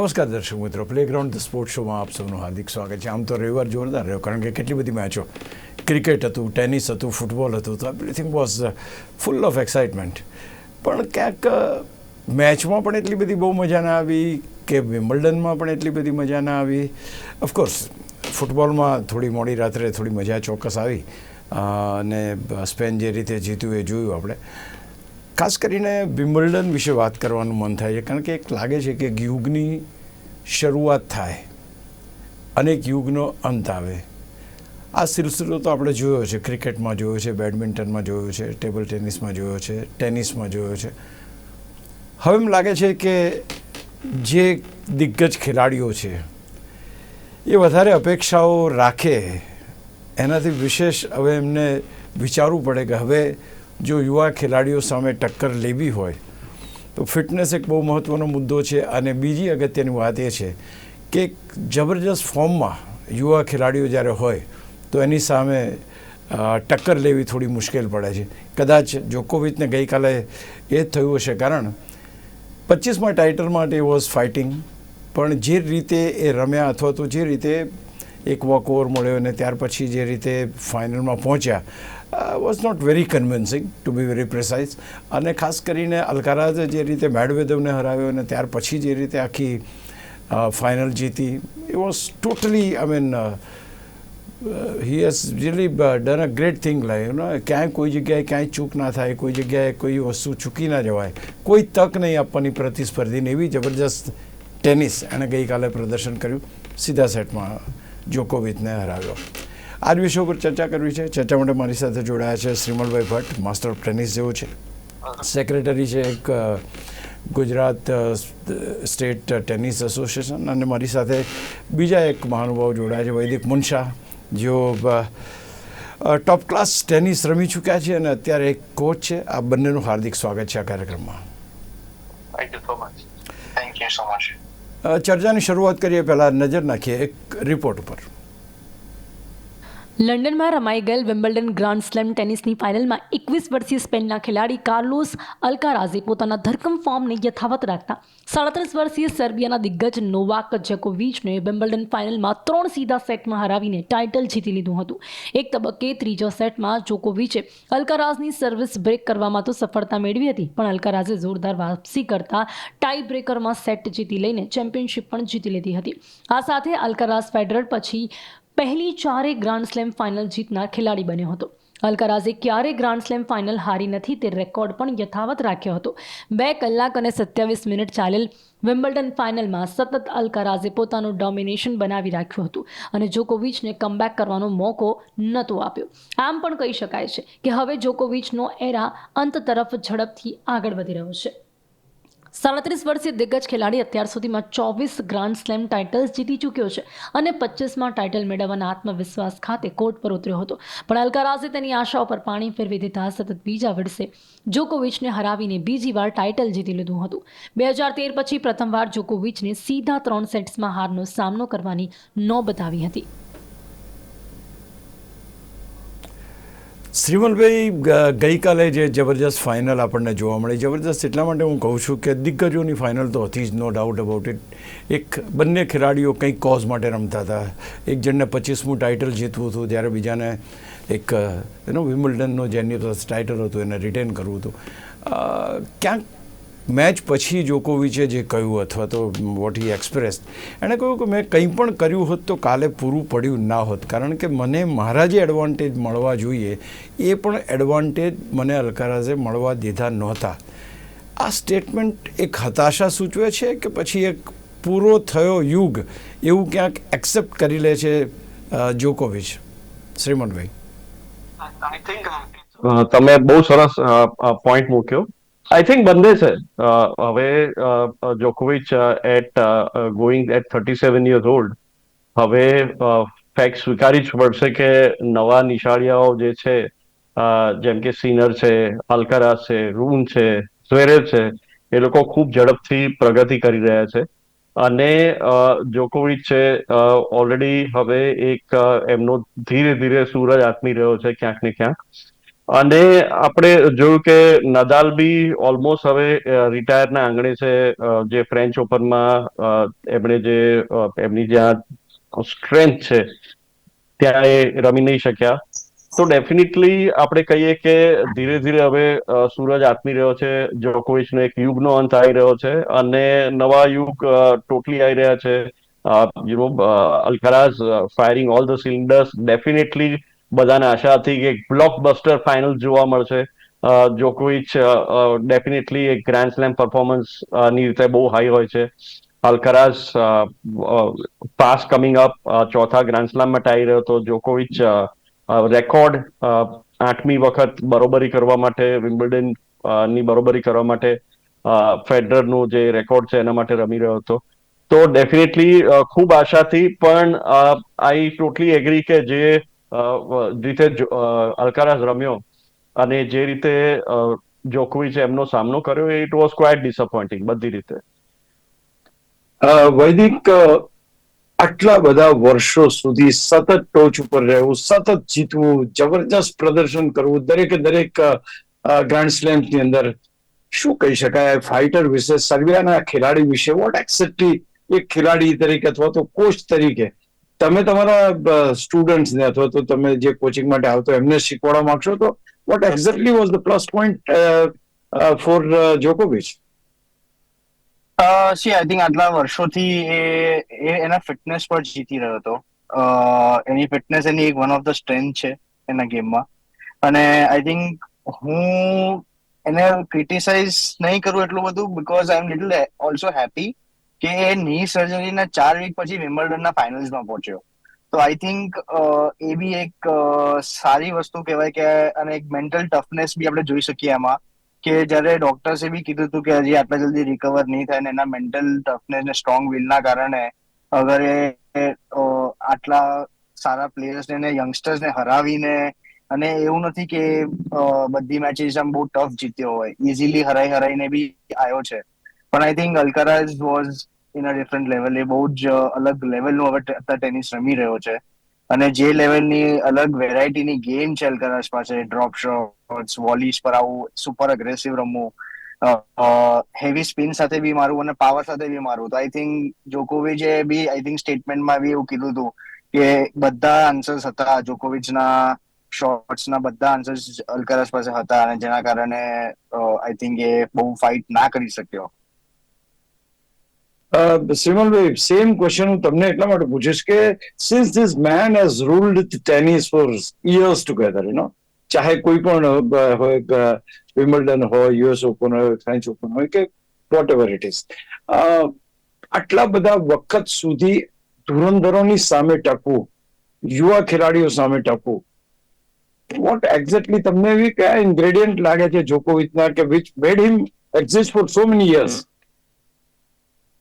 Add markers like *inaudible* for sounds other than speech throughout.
નમસ્કાર દર્શક મિત્રો પ્લેગ્રાઉન્ડ ધ સ્પોર્ટ શોમાં આપ સૌનું હાર્દિક સ્વાગત છે. આમ તો રવિવાર જોરદાર રહ્યો, કારણ કે કેટલી બધી મેચો, ક્રિકેટ હતું, ટેનિસ હતું, ફૂટબોલ હતું, તો everything was full of excitement પણ ક્યાંક મેચમાં પણ એટલી બધી બહુ મજા ના આવી, કે વિમ્બલ્ડનમાં પણ એટલી બધી મજા ના આવી. ઓફકોર્સ ફૂટબોલમાં થોડી મોડી રાત્રે થોડી મજા ચોક્કસ આવી. અને સ્પેન જે રીતે જીત્યું એ જોયું આપણે. ખાસ કરીને વિમ્બલ્ડન વિશે વાત કરવાનું મન થાય છે, કારણ કે એક લાગે છે કે એક યુગની શરૂઆત થાય અનેક યુગનો અંત આવે. આ સિલસિલો તો આપણે જોયો છે, ક્રિકેટમાં જોયો છે, બેડમિન્ટનમાં જોયો છે, ટેબલ ટેનિસમાં જોયો છે, ટેનિસમાં જોયો છે. હવે એમ લાગે છે કે જે દિગ્ગજ ખેલાડીઓ છે, એ વધારે અપેક્ષાઓ રાખે. એનાથી વિશેષ હવે એમને વિચારવું પડે કે હવે જો યુવા ખેલાડીઓ સામે ટક્કર લેવી હોય, તો ફિટનેસ એક બહુ મહત્ત્વનો મુદ્દો છે. અને બીજી અગત્યની વાત એ છે કે જબરજસ્ત ફોર્મમાં યુવા ખેલાડીઓ જ્યારે હોય, તો એની સામે ટક્કર લેવી થોડી મુશ્કેલ પડે છે. કદાચ જોકોવિચને ગઈકાલે એ જ થયું હશે કારણ પચીસમાં ટાઇટલ માટે વોઝ ફાઇટિંગ, પણ જે રીતે એ રમ્યા અથવા તો જે રીતે એક વોક ઓવર મળ્યો અને ત્યાર પછી જે રીતે ફાઇનલમાં પહોંચ્યા was not very convincing to be very precise અને ખાસ કરીને અલકારાઝે જે રીતે મેડવેદેવને હરાવ્યો અને ત્યાર પછી જે રીતે આખી ફાઇનલ જીતી એ was totally I mean he has really done a great thing like no ક્યાંય કોઈ જગ્યાએ ક્યાંય ચૂક ના થાય, કોઈ જગ્યાએ કોઈ વસ્તુ ચૂકી ના જવાય. કોઈ તક નહીં આપવાની પ્રતિસ્પર્ધીને એવી જબરજસ્ત ટેનિસ એણે ગઈકાલે પ્રદર્શન કર્યું, સીધા સેટમાં જોકોવિચને હરાવ્યો. આ જ વિષય ઉપર ચર્ચા કરવી છે. ચર્ચા માટે મારી સાથે જોડાયા છે Shrimalbhai Bhatt master of tennis જેવો છે. સેક્રેટરી છે એક ગુજરાત સ્ટેટ ટેનિસ એસોસિએશન અને મારી સાથે બીજા એક મહાનુભાવ જોડાયા છે વૈદિક મુનશા જેઓ ટોપ ક્લાસ ટેનિસ રમી ચૂક્યા છે અને અત્યારે એક કોચ છે. આ બંનેનું હાર્દિક સ્વાગત છે આ કાર્યક્રમમાં. ચર્ચાની શરૂઆત કરીએ. પહેલાં નજર નાખીએ એક રિપોર્ટ ઉપર. લંડનમાં રમાઈ ગયેલ વિમ્બલ્ડન ગ્રાન્ડ સ્લેમ ટેનિસની ફાઇનલમાં એકવીસ વર્ષીય સ્પેનના ખેલાડી કાર્લોસ અલ્કારાઝે પોતાના ધરકમ ફોર્મને યથાવત રાખતા સાડત્રીસ વર્ષીય સર્બિયાના દિગ્ગજ નોવાક જેકોવિચને વિમ્બલ્ડન ફાઇનલમાં ત્રણ સીધા સેટમાં હરાવીને ટાઇટલ જીતી લીધું હતું. એક તબક્કે ત્રીજો સેટમાં જોકોવિચે અલ્કારાઝની સર્વિસ બ્રેક કરવામાં તો સફળતા મેળવી હતી, પણ અલ્કારાઝે જોરદાર વાપસી કરતા ટાઈ બ્રેકરમાં સેટ જીતી લઈને ચેમ્પિયનશિપ પણ જીતી લીધી હતી. આ સાથે અલ્કારાઝ ફેડરર પછી પહેલી ચારે ગ્રાન્ડ સ્લેમ ફાઇનલ જીતનાર ખેલાડી બન્યો હતો. અલકરાઝે ક્યારેય ગ્રાન્ડ સ્લેમ ફાઇનલ હારી નથી તે રેકોર્ડ પણ યથાવત રાખ્યો હતો. બે કલાક અને સત્યાવીસ મિનિટ ચાલેલ વિમ્બલ્ડન ફાઇનલમાં સતત અલ્કારાઝે પોતાનું ડોમિનેશન બનાવી રાખ્યું હતું અને જોકોવિચને કમબેક કરવાનો મોકો નહોતો આપ્યો. આમ પણ કહી શકાય છે કે હવે જોકોવિચનો એરા અંત તરફ ઝડપથી આગળ વધી રહ્યો છે. સાડત્રીસ વર્ષીય દિગ્ગજ ખેલાડી અત્યાર સુધીમાં ચોવીસ ગ્રાન્ડ સ્લેમ ટાઇટલ્સ જીતી ચૂક્યો છે અને પચીસમાં ટાઇટલ મેળવવાના આત્મવિશ્વાસ ખાતે કોર્ટ પર ઉતર્યો હતો. પણ અલ્કારાઝે તેની આશાઓ પર પાણી ફેરવી દીધા, સતત બીજા વર્ષે જોકોવિચને હરાવીને બીજી વાર ટાઇટલ જીતી લીધું હતું. બે હજાર તેર પછી પ્રથમવાર જોકોવિચને સીધા ત્રણ સેટ્સમાં હારનો સામનો કરવાની નોબત આવી હતી. શ્રીમલભાઈ ગઈકાલે જે જબરજસ્ત ફાઇનલ આપણને જોવા મળી, જબરજસ્ત એટલા માટે હું કહું છું કે દિગ્ગજોની ફાઇનલ તો હતી જ નો ડાઉટ અબાઉટ ઇટ એક બંને ખેલાડીઓ કંઈક કોઝ માટે રમતા હતા. એક જણને પચીસમું ટાઇટલ જીતવું હતું જ્યારે બીજાને એક એનો વિમ્બલ્ડનનો જેની ટાઇટલ હતું, એને રિટેન કરવું હતું. ક્યાંક મેચ પછી જોકોવિચે જે કહ્યું અથવા તો વોટ હી એક્સપ્રેસ એણે કહ્યું કે મેં કંઈ પણ કર્યું હોત તો કાલે પૂરું પડ્યું ના હોત. કારણ કે મને મારા જે એડવાન્ટેજ મળવા જોઈએ એ પણ એડવાન્ટેજ મને અલકારાઝે મળવા દીધા નહોતા. આ સ્ટેટમેન્ટ એક હતાશા સૂચવે છે કે પછી એક પૂરો થયો યુગ એવું ક્યાંક એક્સેપ્ટ કરી લે છે જોકોવિચ. શ્રીમંતભાઈ. અ, તમે બહુ સરસ પોઈન્ટ મૂક્યો. આઈ થિંક બંને છે. હવે જોકોવિચ at going at thirty seven years old હવે ફેક્ટ સ્વીકારી જ પડશે કે નવા નિશાળિયાઓ જે છે જેમ કે સિનર છે અલ્કારાસ છે રૂન છે ઝવેરેવ છે, એ લોકો ખૂબ ઝડપથી પ્રગતિ કરી રહ્યા છે. અને જોકોવિચ છે ઓલરેડી હવે એક એમનો ધીરે ધીરે સૂરજ આત્મી રહ્યો છે ક્યાંક ને ક્યાંક. અને આપણે જોયું કે નદાલ બી ઓલમોસ્ટ હવે રિટાયરના આંગણે છે. જે ફ્રેન્ચ ઓપનમાં એમણે જે એમની જ્યાં સ્ટ્રેન્થ છે, ત્યાં એ રમી નહીં શક્યા. તો ડેફિનેટલી આપણે કહીએ કે ધીરે ધીરે હવે સૂરજ આત્મી રહ્યો છે. જોકોવિચનો એક યુગનો અંત આવી રહ્યો છે અને નવા યુગ ટોટલી આવી રહ્યા છે. You know Alcaraz firing all the cylinders definitely બધાને આશા હતી કે બ્લોકબસ્ટર ફાઇનલ જોવા મળશે. જોકોવિચ ડેફિનેટલી એક ગ્રાન્ડ સ્લેમ પરફોર્મન્સની રીતે બહુ હાઈ હોય છે. અલકરાઝ પાસ કમિંગ અપ ચોથા ગ્રાન્ડ સ્લેમમાં ટાઈ રહ્યો હતો જોકોવિચ રેકોર્ડ આઠમી વખત બરોબરી કરવા માટે વિમ્બલ્ડનની બરોબરી કરવા માટે ફેડરરનું જે રેકોર્ડ છે એના માટે રમી રહ્યો હતો. તો ડેફિનેટલી ખૂબ આશાથી પણ આઈ ટોટલી એગ્રી કે જે રીતે અલકારાઝ રમ્યો અને જે રીતે જોકોવિચ એમનો સામનો કર્યો ઇટ વોઝ ક્વાઇટ ડિસઅપોઇન્ટિંગ બધી રીતે. વૈદિક આટલા બધા વર્ષો સુધી સતત ટોચ ઉપર રહેવું, સતત જીતવું, જબરજસ્ત પ્રદર્શન કરવું, દરેકે દરેક ગ્રાન્ડ સ્લેમ્સની અંદર શું કહી શકાય? ફાઇટર વિશે સર્બિયાના ખેલાડી વિશે વોટ એક્ઝેક્ટલી એક ખેલાડી તરીકે અથવા તો કોચ તરીકે તમે તમારા સ્ટુડન્ટ્સને અથવા તો તમે જે કોચિંગ માટે આવતો એમને શીખવાડવા માંગશો તો what exactly was the plus point for જોકોવિચ see I think આટલા વર્ષોથી એ એના ફિટનેસ પર જીતી રહ્યો હતો. એની ફિટનેસ એની એક વન ઓફ ધ સ્ટ્રેન્થ છે એના ગેમમાં. અને આઈ થિંક હું એને ક્રિટિસાઇઝ નહીં કરું એટલું બધું because I am little also happy કે એ ની સર્જરીના ચાર વીક પછી વિમ્બલ્ડનના ફાઇનલ્સમાં પહોંચ્યો. તો આઈ થિંક એ બી એક સારી વસ્તુ કહેવાય કે, અને એક મેન્ટલ ટફનેસ બી આપણે જોઈ શકીએ એમાં કે જ્યારે ડોક્ટર્સે બી કીધું હતું કે હજી આટલા જલ્દી રિકવર નહીં થાય ને એના મેન્ટલ ટફનેસ ને સ્ટ્રોંગ વિલના કારણે અગર એ આટલા સારા પ્લેયર્સને ને યંગસ્ટર્સને હરાવીને અને એવું નથી કે બધી મેચીસ આમ બહુ ટફ જીત્યો હોય ઇઝીલી હરાઈ હરાઈને બી આવ્યો છે. પણ I think Alcaraz was in a different level એ બહુ જ અલગ લેવલનું હવે અત્યારે ટેનિસ રમી રહ્યો છે. અને જે લેવલની અલગ વેરાયટીની ગેમ છે અલ્કારાઝ પાસે ડ્રોપ શોટ્સ વોલીસ પર આવું સુપર અગ્રેસિવ રમવું હેવી સ્પિન સાથે બી મારું અને પાવર સાથે બી મારું તો I think જોકોવિચે B I think સ્ટેટમેન્ટમાં બી એવું કીધું હતું કે બધા આન્સર્સ હતા જોકોવિચના શોર્ટ્સના બધા આન્સર્સ અલ્કારાઝ પાસે હતા અને જેના કારણે આઈ થિંક એ બહુ ફાઇટ ના કરી શક્યો. શ્રીમલભાઈ સેમ ક્વેશ્ચન હું તમને એટલા માટે પૂછીશ કે since this man has ruled tennis for years together you know ચાહે કોઈ પણ હોય વિમ્બલ્ડન હોય યુએસ ઓપન હોય ફ્રેન્ચ ઓપન હોય કે વોટ એવર ઇટ ઇઝ આટલા બધા વખત સુધી ધુરંધરોની સામે ટકવું, યુવા ખેલાડીઓ સામે ટકવું વોટ એક્ઝેક્ટલી તમને એવી કયા ઇન્ગ્રેડિયન્ટ લાગે છે જોકોવિચના કે which made him exist for so many years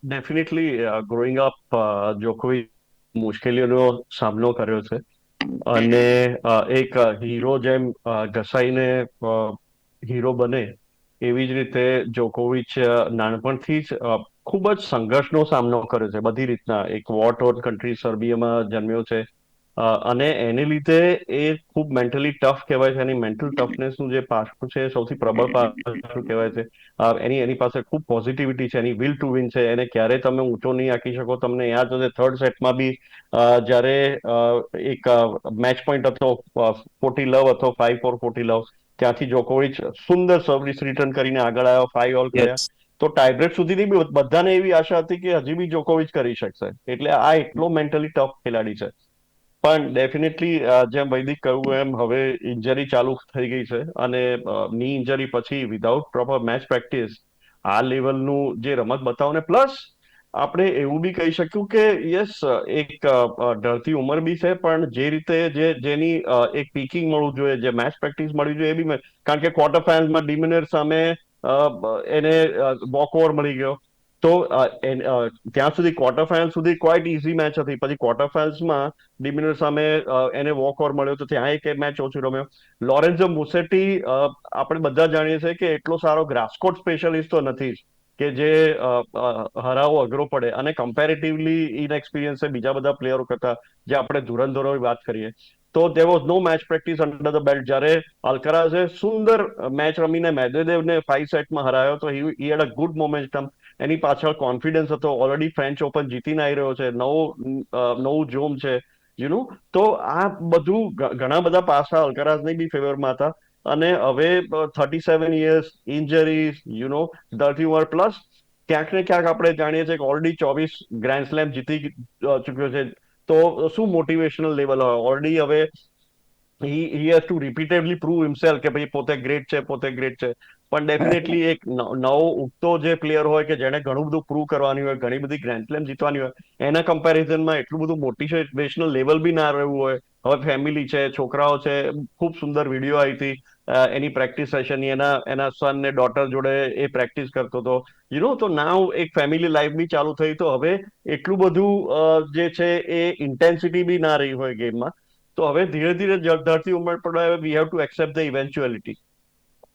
definitely growing up જોકોવિચ મુશ્કેલીઓનો સામનો કર્યો છે અને એક હીરો જેમ ઘસાઈને હીરો બને એવી જ રીતે જોકોવિચ નાનપણથી જ ખૂબ જ સંઘર્ષનો સામનો કર્યો છે. બધી રીતના એક વોર ટોન કન્ટ્રી સર્બિયામાં જન્મ્યો છે. અને એને લીધે એ ખૂબ મેન્ટલી ટફ કહેવાય છે એની મેન્ટલ ટફનેસનું જે પાસું છે સૌથી પ્રબળ પાસું કહેવાય છે. એની એની પાસે ખૂબ પોઝિટિવિટી છે એની વિલ ટુ વિન છે એને ક્યારે તમે ઊંચો નહીં આંકી શકો. તમને યાદ હશે થર્ડ સેટમાં બી જ્યારે એક મેચ પોઈન્ટ હતો ફોર્ટી લવ હતો ફાઈવ ફોર ફોર્ટી લવ ત્યાંથી જોકોવિચ સુંદર સર્વિસ રિટર્ન કરીને આગળ આવ્યો ફાઈવ ઓલ કર્યા. તો ટાઈબ્રેક સુધીની બી બધાને એવી આશા હતી કે હજી બી જોકોવિચ કરી શકશે. એટલે આ એટલો મેન્ટલી ટફ ખેલાડી છે. પણ ડેફિનેટલી જેમ વૈદિક કહ્યું એમ, હવે ઇન્જરી ચાલુ થઈ ગઈ છે અને ની ઇન્જરી પછી વિધાઉટ પ્રોપર મેચ પ્રેક્ટિસ આ લેવલનું જે રમત બતાવો ને પ્લસ આપણે એવું બી કહી શક્યું કે યસ એક ઢળતી ઉંમર બી છે, પણ જે રીતે જે, જેની એક પીકિંગ મળવું જોઈએ, જે મેચ પ્રેક્ટિસ મળવી જોઈએ, એ બી કારણ કે ક્વાર્ટર ફાઇનલમાં ડિમિનર સામે એને વોક ઓવર મળી ગયો. તો ત્યાં સુધી ક્વાર્ટર ફાઇનલ સુધી ક્વાઇટ ઇઝી મેચ હતી. પછી ક્વાર્ટર ફાઇનલ્સમાં ડિમિનર સામે એને વોક ઓવર મળ્યો. તો ત્યાં એક મેચ ઓછી રમ્યો. લોરેન્ઝો મુસેટી આપણે બધા જાણીએ છીએ કે એટલો સારો ગ્રાસકોટ સ્પેશિયલિસ્ટ તો નથી જ, કે જે હરાવો અઘરો પડે. અને કમ્પેરેટિવલી ઇનએક્સપિરિયન્સ બીજા બધા પ્લેયરો કરતા, જે આપણે ધુરંધરોની વાત કરીએ. તો there was no match practice under the belt જ્યારે અલકરાઝે સુંદર મેચ રમીને મેદવેદેવને ફાઈવ સેટમાં હરાયો, તો he had a good momentum. એની પાછળ કોન્ફિડન્સ હતો. ઓલરેડી ફ્રેન્ચ ઓપન જીતીને આવી રહ્યો છે. નવું નવું જોમ છે યુ તો આ બધું ઘણા બધા પાસા અલકરાઝની બી ફેવરમાં હતા. અને હવે thirty seven years injuries you know thirty over plus ક્યાંક ને ક્યાંક આપણે જાણીએ છીએ કે ઓલરેડી ચોવીસ ગ્રાન્ડ સ્લેમ જીતી ચૂક્યો છે. તો શું મોટિવેશનલ લેવલ હોય? ઓલરેડી હવે he he has to repeatedly prove himself કે ભાઈ પોતે ગ્રેટ છે પોતે ગ્રેટ છે. પણ ડેફિનેટલી *laughs* એક નવો ઉગતો જે પ્લેયર હોય કે જેને ઘણું બધું પ્રૂવ કરવાની હોય ઘણી બધી ગ્રેન્ડ સ્લેમ જીતવાની હોય એના કમ્પેરિઝનમાં એટલું બધું મોટિવેશનલ લેવલ બી ના રહ્યું હોય. હવે ફેમિલી છે છોકરાઓ છે ખૂબ સુંદર વીડિયો આવી હતી. એની પ્રેક્ટિસ સેશનની એના એના સન ને ડોટર જોડે એ પ્રેક્ટિસ કરતો હતો. યુ નો તો નાવ એક ફેમિલી લાઈફ બી ચાલુ થઈ તો હવે એટલું બધું જે છે એ ઇન્ટેન્સિટી બી ના રહી હોય ગેમમાં તો હવે ધીરે ધીરે ધરતી ઉમર પર we have to accept the eventuality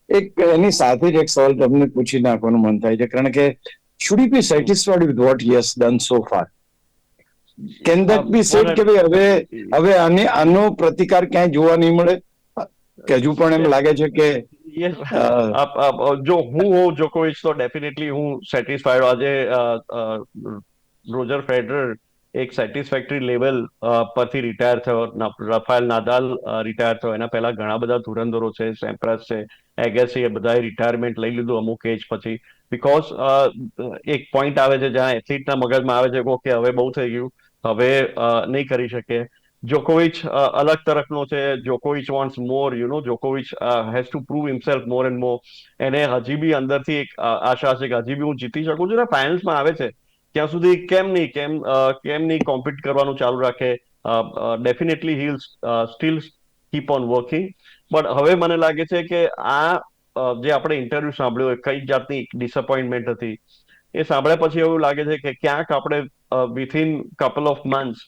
એક એની સાથે જ એક સવાલ તમને પૂછી નાખવાનું મન થાય છે. કારણ કે should you be satisfied with what has done so far can can be said કે ભાઈ હવે હવે આને આનો પ્રતિકાર ક્યાંય જોવા નહીં મળે? કે હજુ પણ એમ લાગે છે કે જો હું હોઉં જોકોવિચ તો ડેફિનેટલી હું સેટિસ્ફાઈડ આજે રોજર ફેડરર એક સેટિસ્ફેક્ટરી લેવલ પરથી રિટાયર થયો. રફાયલ નાદાલ રિટાયર થયો. એના પહેલા ઘણા બધા ધુરંધરો છે સેમ્પ્રસ છે એગેસી એ બધાએ રિટાયરમેન્ટ લઈ લીધું અમુક એજ પછી. બીકોઝ એક પોઈન્ટ આવે છે જ્યાં એથ્લીટના મગજમાં આવે છે કે હવે બહુ થઈ ગયું. હવે નહીં કરી શકે જોકોવિચ અલગ તરફનો છે જોકોવિચ વોન્ટ્સ મોર યુ નો જોકોવિચ has to prove himself more and મોર એને હજી બી અંદરથી એક આશા છે કે હજી બી હું જીતી શકું છું ને ફાઇનલ્સમાં આવે છે. ત્યાં સુધી કેમ નહીં, કેમ કેમ નહીં કોમ્પિટ કરવાનું ચાલુ રાખે. Definitely he'll still keep on working but હવે મને લાગે છે કે આ જે આપણે ઇન્ટરવ્યુ સાંભળ્યો કઈ જાતની ડિસઅપોઇન્ટમેન્ટ હતી. એ સાંભળ્યા પછી એવું લાગે છે કે ક્યાંક આપણે within couple of months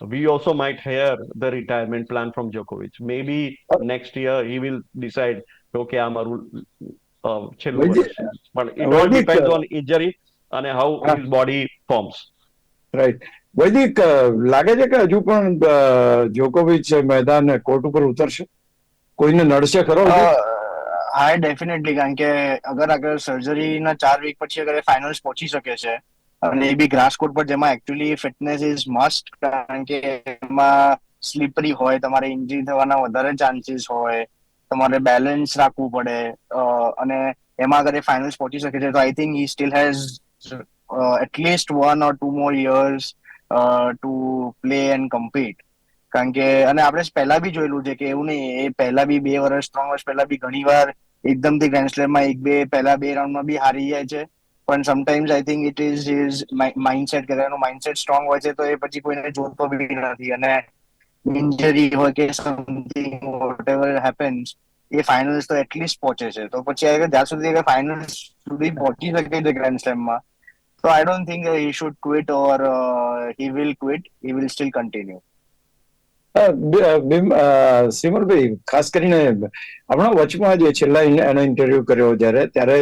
we also might hear the retirement plan from Djokovic. Maybe next year he will decide, okay, I'm a uh, છે. પણ it all depends on injury and how his body forms. Right વૈદિક લાગે છે કે હજુ પણ જોકોવિચ મેદાન court ઉપર ઉતરશે કોઈને નડશે ખરો હા ડેફિનેટલી કારણ કે અગર આગળ સર્જરીના ચાર વીક પછી અગર ફાઇનલ્સ પહોંચી શકે છે અને એ બી ગ્રાસ કોર્ટ પર જેમાં એકચ્યુઅલી ફિટનેસ ઇઝ મસ્ટ કારણ કે એમાં સ્લીપરી હોય, તમારે ઇન્જરી થવાના વધારે ચાન્સીસ હોય, તમારે બેલેન્સ રાખવું પડે અને એમાં અગર એ ફાઇનલ્સ પહોંચી શકે છે, તો I think he still has at least one or two more years to play and compete કારણ કે, અને આપણે પહેલા બી જોયેલું છે કે એવું નહીં, એ પહેલા બી બે વર્ષ, ત્રણ વર્ષ પહેલા બી ઘણી વાર એકદમથી ગ્રેન્ડ સ્લેમમાં એક બે, પહેલા બે રાઉન્ડમાં બી હારી જાય છે. પણ sometimes I think it is is mindset કે એનું માઇન્ડસેટ સ્ટ્રોંગ હોય છે તો એ પછી કોઈને જોતો બી નથી. અને ઇન્જરી હોય કે સમથિંગ વોટ હેપન્સ એ ફાઇનલ્સ તો એટલીસ્ટ પહોંચે છે. તો પછી અગર જ્યાં સુધી ફાઇનલ્સ સુધી પહોંચી શકે છે ગ્રેન્ડ સ્લેમમાં તો I don't think he should quit or he will quit he will still continue સિમરભાઈ, ખાસ કરીને હમણાં વચમાં જે છેલ્લા એનો ઇન્ટરવ્યુ કર્યો જ્યારે, ત્યારે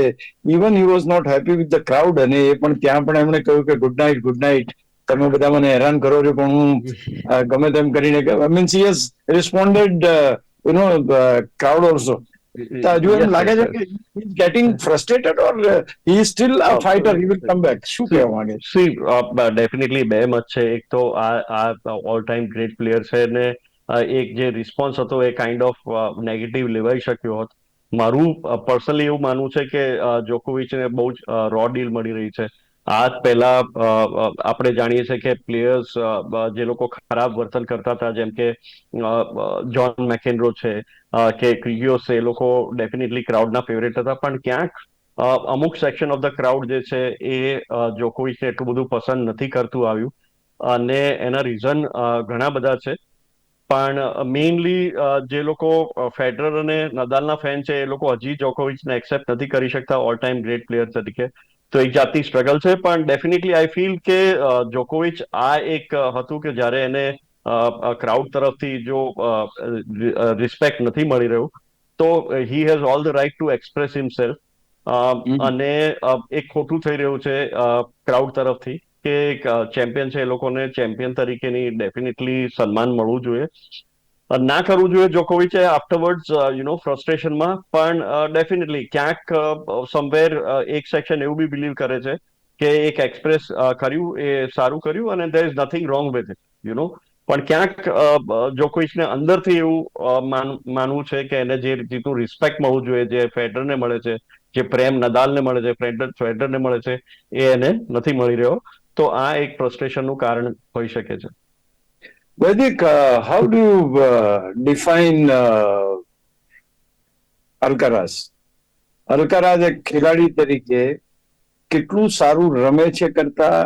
even he was not happy with the crowd અને એ પણ ત્યાં પણ એમણે કહ્યું કે ગુડ નાઇટ ગુડ નાઇટ તમે બધા મને હેરાન કરો છો, પણ હું ગમે તેમ કરીને means he responded you know crowd also તો હજુ એમ લાગે છે કે is getting frustrated or he is still a fighter he will come back શું કહેવા માંગે? સી ડેફિનેટલી બે મત છે. એક તો આ આ ઓલ ટાઈમ ગ્રેટ પ્લેયર છે ને એક જે રિસ્પોન્સ હતો એ કાઇન્ડ ઓફ નેગેટિવ લેવાઈ શક્યો હોત. મારું પર્સનલી એવું માનવું છે કે જોકોવિચને બહુ જ રો ડીલ મળી રહી છે. આ જ પહેલા આપણે જાણીએ છીએ કે પ્લેયર્સ જે લોકો ખરાબ વર્તન કરતા હતા, જેમ કે જોન મેકેન્ડ્રો છે કે ક્રિગિયોસ એ લોકો ડેફિનેટલી ક્રાઉડના ફેવરેટ હતા, પણ ક્યાંક અમુક સેક્શન ઓફ ધ ક્રાઉડ જે છે, એ જોકોવિચને એટલું બધું પસંદ નથી કરતું આવ્યું. અને એના રીઝન ઘણા બધા છે. પણ મેઇનલી જે લોકો ફેડરર અને નદાલના ફેન છે, એ લોકો હજી જોકોવિચને એક્સેપ્ટ નથી કરી શકતા ઓલ ટાઈમ ગ્રેટ પ્લેયર તરીકે. તો એક જાતની સ્ટ્રગલ છે પણ ડેફિનેટલી આઈ ફીલ કે જોકોવિચ આ એક હતું કે જ્યારે એને ક્રાઉડ તરફથી જો રિસ્પેક્ટ નથી મળી રહ્યું તો he has all the right to express himself અને એક ખોટું થઈ રહ્યું છે ક્રાઉડ તરફથી કે ચેમ્પિયન છે એ લોકોને ચેમ્પિયન તરીકેની ડેફિનેટલી સન્માન મળવું જોઈએ. ના કરવું જોઈએ જોકોવિચે આફ્ટરવર્ડ્સ યુ નો ફ્રસ્ટ્રેશનમાં પણ ડેફિનેટલી ક્યાંક સમવેર એક સેક્શન એવું બી બિલીવ કરે છે કે એક એક્સપ્રેસ કર્યું, એ સારું કર્યું અને there is nothing wrong with it you know પણ ક્યાંક જોકોવિચને અંદરથી એવું માનવું છે કે એને જે રીતનું રિસ્પેક્ટ મળવું જોઈએ, જે ફેડરને મળે છે, જે પ્રેમ નદાલને મળે છે ફેડર ફેડરને મળે છે, એ એને નથી મળી રહ્યો. તો આ એક ફ્રસ્ટ્રેશનનું કારણ હોઈ શકે છે. Vaidik how define uh, Alcaraz Alcaraz એક ખેલાડી તરીકે કેટલું સારું રમે છે કરતા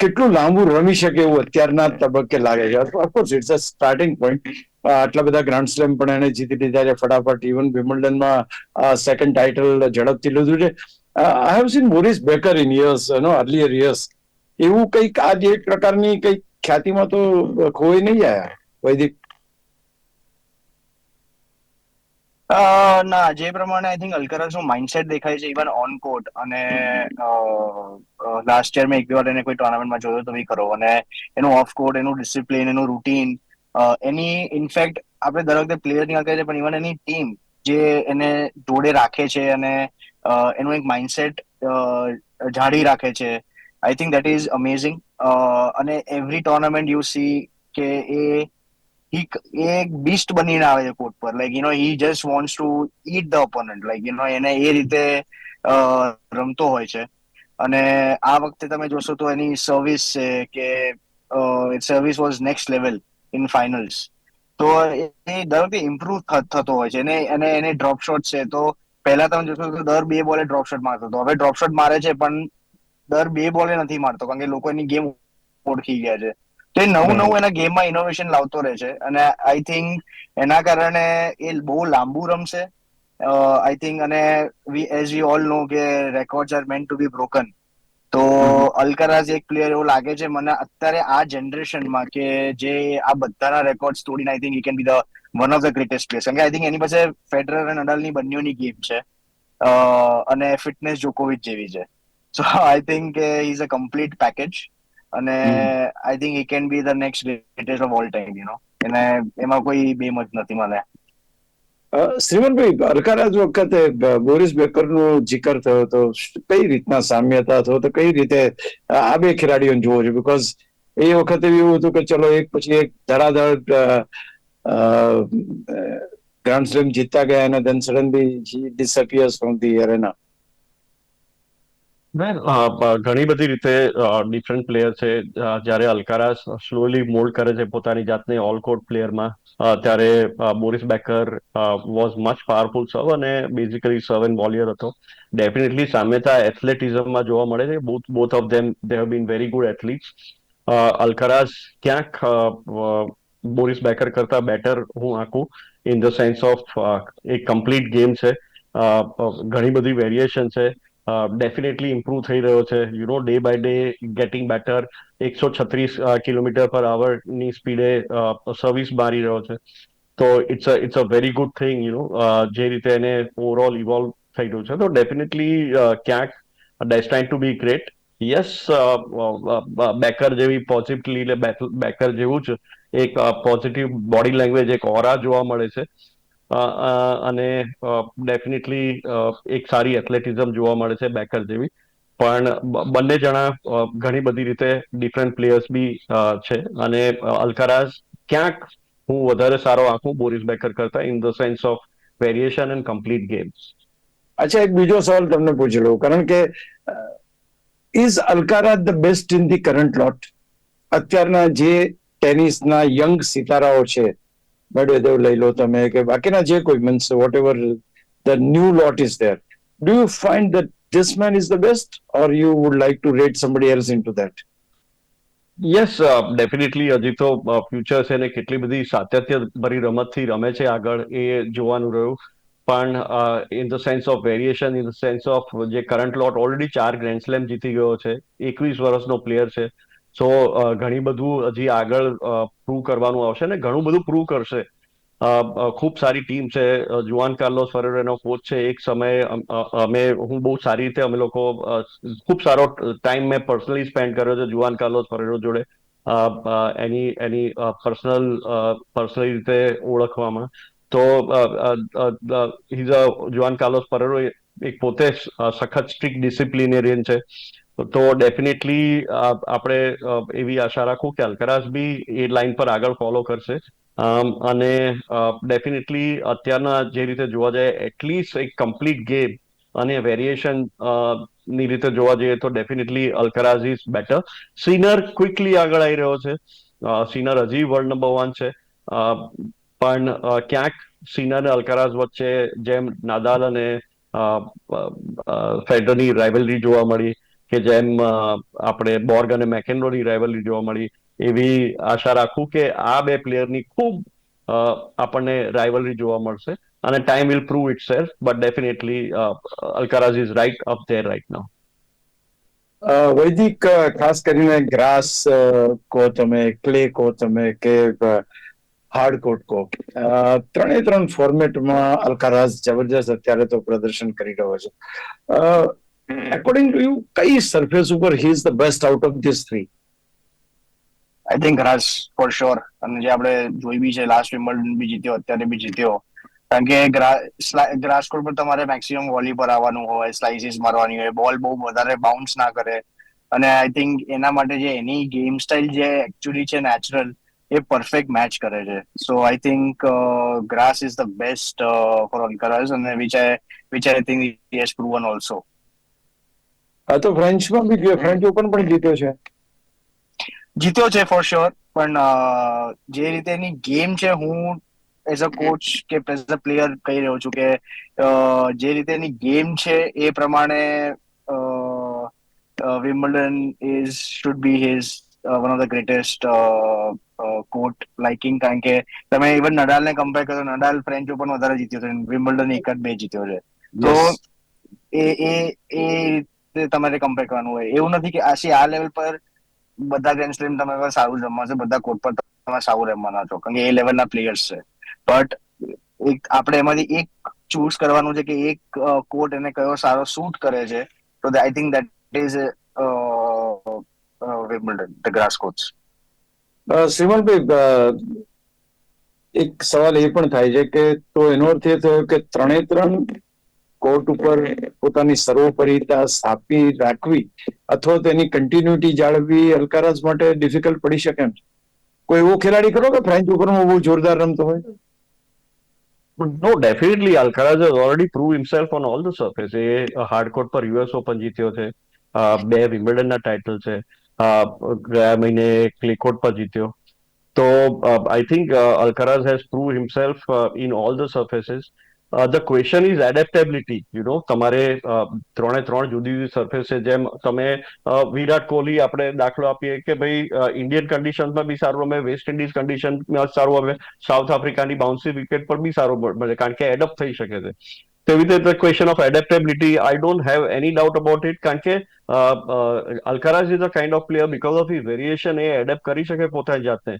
કેટલું લાંબુ રમી શકે એવું અત્યારના તબક્કે લાગે છે? Of course it's a starting point આટલા બધા ગ્રાન્ડ સ્લેમ પણ એને જીતી લીધા છે. ફટાફટ ઇવન વિમ્બલ્ડનમાં સેકન્ડ ટાઇટલ ઝડપથી લીધું છે. I have seen Boris Becker in years no earlier years એવું કંઈક આ જે પ્રકારની કંઈક ખ્યાતિમાં તો ખોઈ નહીં આયા વૈદિક. ના, જે પ્રમાણે આઈ થિંક અલ્કરાઝનું માઇન્ડસેટ દેખાય છે ઇવન ઓન કોર્ટ અને લાસ્ટ યર મેં એક બે વાર એને કોઈ ટુર્નામેન્ટમાં જોયો તો બી ખરો. અને એનું ઓફ કોર્ટ એનું ડિસિપ્લિન એનું રૂટીન એની ઇનફેક્ટ આપણે દર વખતે પ્લેયરની વાત કરીએ પણ ઇવન એની ટીમ જે એને જોડે રાખે છે અને એનું એક માઇન્ડસેટ જાળી રાખે છે. I think that is amazing અને એવરી ટુર્નામેન્ટ યુ સી કે એ એક બીસ્ટ બનીને આવે છે કોર્ટ પર. Like you know he just wants to eat the opponent like you know એને એ રીતે રમતો હોય છે. અને આ વખતે તમે જોશો તો એની સર્વિસ છે કે service was next level in finals તો એ દર વખતે ઇમ્પ્રુવ થતો હોય છે. અને એને ડ્રોપ શોટ છે. તો પહેલા તમે જોશો તો દર બે બોલે ડ્રોપ શોટ મારતો હતો. હવે ડ્રોપ શોટ મારે છે, પણ દર બે બોલે નથી મારતો કારણ કે લોકો એની ગેમ ઓળખી ગયા છે. તો એ નવું નવું એના ગેમમાં ઇનોવેશન લાવતો રહે છે. અને આઈ થિંક એના કારણે એ બહુ લાંબુ રમશે. આઈ થિંક અને we as V all know કે records are meant to be broken તો અલ્કરાઝ એક પ્લેયર એવું લાગે છે મને અત્યારે આ જનરેશનમાં કે જે આ બધાના રેકોર્ડ તોડીને I think he can be the one of the greatest players કારણ કે આઈ થિંક એની પાસે ફેડરર અને નડાલની બંનેની ગેમ છે. અને ફિટનેસ જોકોવિચ જેવી છે. So I think is a complete package અને I think he can be the next greatest of all time you know એને એમાં કોઈ બેમત નથી મને શ્રીમંતભાઈ અલ્કારાજ વખતે બ- બોરિસ બેકરનો જીકર થયો તો કઈ રીતના સામ્યતા થયો તો કઈ રીતે આ બે ખેલાડીઓને જોવો છો? બીકોઝ એ વખતે એવું હતું કે ચલો એક પછી એક ધરાધડ ગ્રાન્ડ સ્લેમ જીતતા ગયા અને then suddenly disappears from the arena ઘણી બધી રીતે ડિફરન્ટ પ્લેયર છે. જ્યારે અલકારા સ્લોલી મોલ્ડ કરે છે પોતાની જાતને ઓલ કોર્ટ પ્લેયરમાં ત્યારે Boris Becker was much powerful serve અને બેઝિકલી સર્વ એન્ડ બોલિયર હતો. ડેફિનેટલી સામ્યતા એથ્લેટિઝમમાં જોવા મળે છે. Both both of them they have been very good athletes Alcaraz ક્યાંક બોરિસ બેકર કરતા બેટર હું આંકું ઇન ધ સેન્સ ઓફ એક કમ્પ્લીટ ગેમ છે. ઘણી બધી વેરિએશન છે. ડેફિનેટલી ઇમ્પ્રુવ થઈ રહ્યો છે. You know day by day getting better એકસો છત્રીસ કિલોમીટર પર આવરની સ્પીડે સર્વિસ મારી રહ્યો છે. તો it's a it's a very good thing you know જે રીતે એને ઓવરઓલ ઇવોલ્વ થઈ રહ્યું છે. તો ડેફિનેટલી ક્યાંક destined to be great yes Becker જેવી પોઝિટિવલી બેકર જેવું જ એક પોઝિટિવ બોડી લેંગ્વેજ એક ઓરા જોવા મળે છે. અને ડેફિનેટલી એક સારી એથ્લેટિઝમ જોવા મળે છે બેકર જેવી. પણ બંને જણા ઘણી બધી રીતે ડિફરન્ટ પ્લેયર્સ બી છે. અને અલ્કારાઝ ક્યાંક હું વધારે સારો આંખું બોરિસ બેકર કરતા in the sense of variation and complete games અચ્છા, એક બીજો સવાલ તમને પૂછી લઉં. કારણ કે is Alcaraz the best in the current lot અત્યારના જે ટેનિસના યંગ સિતારાઓ છે મેડવેદેવ લઈ લો તમે કે બાકીના જે કોઈ means whatever the new lot is there do you find that this man is the best or you would like to rate somebody else into that? Yes definitely હજી તો ફ્યુચર છે ને કેટલી બધી સાતત્ય ભરી રમતથી રમે છે આગળ, એ જોવાનું રહ્યું. પણ in the sense of variation in the sense of જે કરંટ લોટ ઓલરેડી ચાર ગ્રેન્ડ સ્લેમ જીતી ગયો છે, એકવીસ વર્ષનો પ્લેયર છે. સો ઘણી બધું હજી આગળ પ્રૂવ કરવાનું આવશે ને ઘણું બધું પ્રૂવ કરશે. ખૂબ સારી ટીમ છે. જુવાન કાર્લોસ ફરેરો એનો કોચ છે. એક સમયે અમે હું બહુ સારી રીતે અમે લોકો ખૂબ સારો ટાઈમ મેં પર્સનલી સ્પેન્ડ કર્યો છે જુઆન કાર્લોસ ફરેરો જોડે. એની એની પર્સનલ પર્સનલી રીતે ઓળખવામાં. તો હિઝ અ કાર્લોસ ફરેરો એક પોતે સખત સ્ટ્રિક્ટ ડિસિપ્લિનેરિયન છે. તો ડેફિનેટલી આપણે એવી આશા રાખું કે અલ્કરાઝ બી એ લાઈન પર આગળ ફોલો કરશે. અને ડેફિનેટલી અત્યારના જે રીતે જોવા જાય એટલીસ્ટ એક કમ્પ્લીટ ગેમ અને વેરિએશનની રીતે જોવા જઈએ તો definitely Alcaraz is better Sinner quickly આગળ આવી રહ્યો છે. સિનર હજી વર્લ્ડ નંબર વન છે. પણ ક્યાંક સિનર અને અલ્કરાઝ વચ્ચે જેમ નાદાલ અને ફેડરની રાઇવલરી જોવા મળી કે જેમ આપણે બોર્ગ અને મેકેન્ડોની રાઇવલરી જોવા મળી, એવી આશા રાખું કે આ બે પ્લેયરની ખૂબ આપણને રાઇવલરી જોવા મળશે અને time will prove itself but definitely Alcaraz is right up there right now Vaidik ખાસ કરીને ગ્રાસ કો તમે ક્લે કો તમે કે હાર્ડ કોર્ટ કો ત્રણે ત્રણ ફોર્મેટમાં અલકારાઝ જબરજસ્ત અત્યારે તો પ્રદર્શન કરી રહ્યો છે. એકોર્ડિંગ ટુ યુ કઈ સરફેસ ઉપર he is the best out of this three I think grass for sure અને જે આપણે જોઈ બી છે લાસ્ટ વિમ્બલ્ડન બી જીત્યો અત્યારે બી જીત્યો. કારણ કે ગ્રાસ કોર્ટ પર તમારે મેક્સિમમ વોલી પર આવવાનું હોય સ્લાઇસીસ મારવાની હોય બોલ બહુ વધારે બાઉન્સ ના કરે. અને આઈ થિંક એના માટે જે એની ગેમ સ્ટાઇલ જે એકચ્યુઅલી છે નેચરલ એ પરફેક્ટ મેચ કરે છે. So I think grass is the best for Alcaraz અને which I which I think has proven also આ તો ફ્રેન્ચમાં બી ગયો. ફ્રેન્ચ ઓપન પણ જીત્યો છે. જીત્યો છે ફોર શ્યોર પણ જે રીતે એની ગેમ છે હું એઝ અ કોચ કે એઝ અ પ્લેયર કહી રહ્યો છું કે જે રીતે એની ગેમ છે એ પ્રમાણે Wimbledon is should be his one of the greatest court liking કારણ કે તમે ઇવન નડાલને કમ્પેર કરો નડાલ ફ્રેન્ચ ઓપન વધારે જીત્યો છે વિમ્બલ્ડન એક જ બે જીત્યો છે. તો એ એ એ તમારે કમ્પેર કરવાનું હોય. એવું નથી કે આશી આ લેવલ પર બધા ગ્રેન્ડ સ્લેમ તમે સારું રમવા છે, બધા કોર્ટ પર તમે સારું રમવાના છો. કારણ કે એ લેવલના પ્લેયર્સ છે. બટ એક આપણે એમાંથી એક ચૂઝ કરવાનું છે કે એક કોર્ટ એને કયો સારો સૂટ કરે છે, તો I think that is Wimbledon the grass courts શ્રીમંતભાઈ એક સવાલ એ પણ થાય છે કે તો એનો અર્થ એ થયો કે ત્રણે ત્રણ કોર્ટ ઉપર પોતાની સર્વોપરિતા સ્થાપી રાખવી અથવા તેની કન્ટિન્યુટી જાળવવી અલ્કારાઝ માટે ડિફિકલ્ટ પડી શકે એમ છે. કોઈ એવો ખેલાડી ખરો કે ફ્રેન્ચ ઓપનમાં બહુ જોરદાર રમતો હોય? No definitely Alcaraz has already prove himself on all the surface A hard court પર યુએસ ઓપન જીત્યો છે. બે વિમ્બલ્ડનના ટાઇટલ છે. ગયા મહિને ક્લિકોર્ટ પર જીત્યો. તો I think Alcaraz has prove himself in all the surfaces the question is adaptability you know તમારે ત્રણે ત્રણ જુદી જુદી સરફેસ છે. જેમ તમે વિરાટ કોહલી આપણે દાખલો આપીએ કે ભાઈ ઇન્ડિયન કન્ડિશનમાં બી સારું રમે વેસ્ટ ઇન્ડિઝ કન્ડિશનમાં સારું રમે સાઉથ આફ્રિકાની બાઉન્સી વિકેટ પર બી સારો મળે, કારણ કે એડપ્ટ થઈ શકે છે. તેવી રીતે question of adaptability I don't have any doubt about it કારણ કે Alcaraz is a kind of player because of his variation A adapt કરી શકે પોતાની જાતને.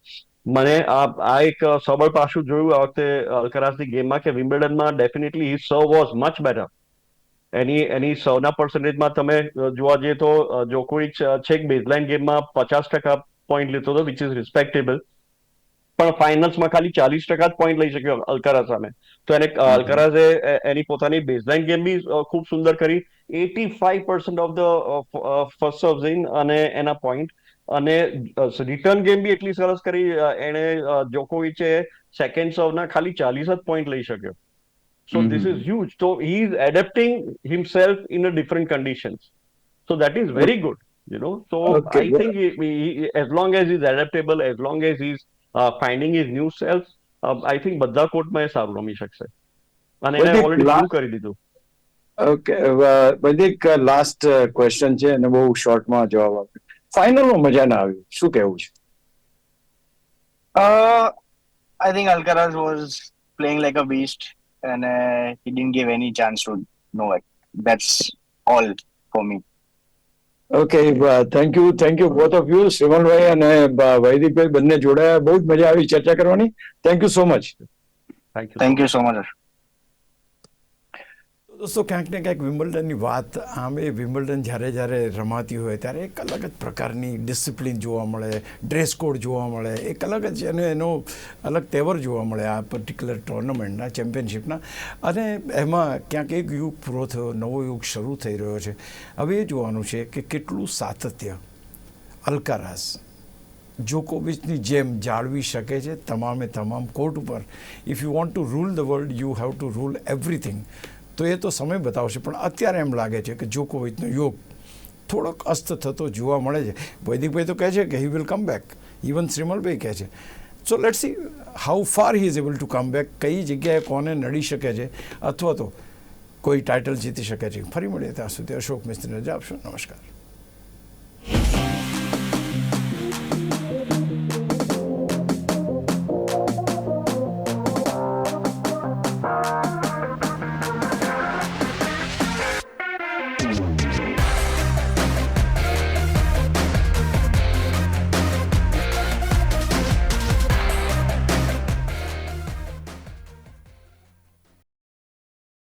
મને આ આ એક સબળ પાછું જોયું આ વખતે અલ્કારાઝની ગેમમાં કે વિમ્બલ્ડનમાં definitely his serve was much better એની એની સર્વના પર્સન્ટેજમાં તમે જોવા જઈએ તો જોકોવિચ છેક બેઝલાઇન ગેમમાં પચાસ ટકા પોઈન્ટ લેતો હતો વિચ ઇઝ રિસ્પેક્ટેબલ પણ ફાઇનલ્સમાં ખાલી ચાલીસ ટકા જ પોઈન્ટ લઈ શક્યો અલ્કારાઝ સામે. તો એને અ, એ- એની પોતાની બેઝલાઇન ગેમ બી ખૂબ સુંદર કરી. Eighty five percent of the first of zone અને એના પોઈન્ટ અને રિટર્ન ગેમ બી એટલી સરસ કરી એને એણે જોકોવિચે સેકન્ડ સર્વના ખાલી ચાલીસ જ પોઈન્ટ લઈ શક્યો. સો ધીસ ઇઝ હ્યુજ તો he is adapting himself in a different conditions so that is very good you know so I think as long as is adaptable as long as is finding is as self I think બધા કોર્ટમાં એ સારું રમી શકશે. અને એને already કરી દીધું. Okay વૈદિક last question છે અને બહુ શોર્ટમાં જવાબ આપે ફાઇનલમાં મજા ના આવી શું કહેવું છે? I think Alcaraz was playing like a beast beast, and uh, he didn't give any chance to Novak. That's all for me. Okay thank you thank you both of you શ્રીમનભાઈ અને વૈદિકભાઈ બંને જોડાયા. બહુ જ મજા આવી ચર્ચા કરવાની. Thank you so much thank you thank you so much દોસ્તો, ક્યાંક ને ક્યાંક વિમ્બલ્ડનની વાત આમ એ વિમ્બલ્ડન જ્યારે જ્યારે રમાતી હોય ત્યારે એક અલગ જ પ્રકારની ડિસિપ્લિન જોવા મળે, ડ્રેસ કોડ જોવા મળે, એક અલગ જ અને એનો અલગ તેવર જોવા મળે આ પર્ટિક્યુલર ટુર્નામેન્ટના, ચેમ્પિયનશિપના. અને એમાં ક્યાંક એક યુગ પૂરો થયો, નવો યુગ શરૂ થઈ રહ્યો છે. હવે એ જોવાનું છે કે કેટલું સાતત્ય અલકારાસ જોકોવિચની જેમ જાળવી શકે છે તમામે તમામ કોર્ટ ઉપર. If you want to rule the world you have to rule everything તો એ તો સમય બતાવશે. પણ અત્યારે એમ લાગે છે કે જોકોવિચનો યોગ થોડોક અસ્ત થતો જોવા મળે છે. વૈદિકભાઈ તો કહે છે કે he will come back even Shrimalbhai કહે છે. So let see how far he is able to come back કઈ જગ્યાએ કોને નડી શકે છે અથવા તો કોઈ ટાઇટલ જીતી શકે છે. ફરી મળીએ ત્યાં સુધી અશોક મિસ્ત્રીને જ આપશો નમસ્કાર.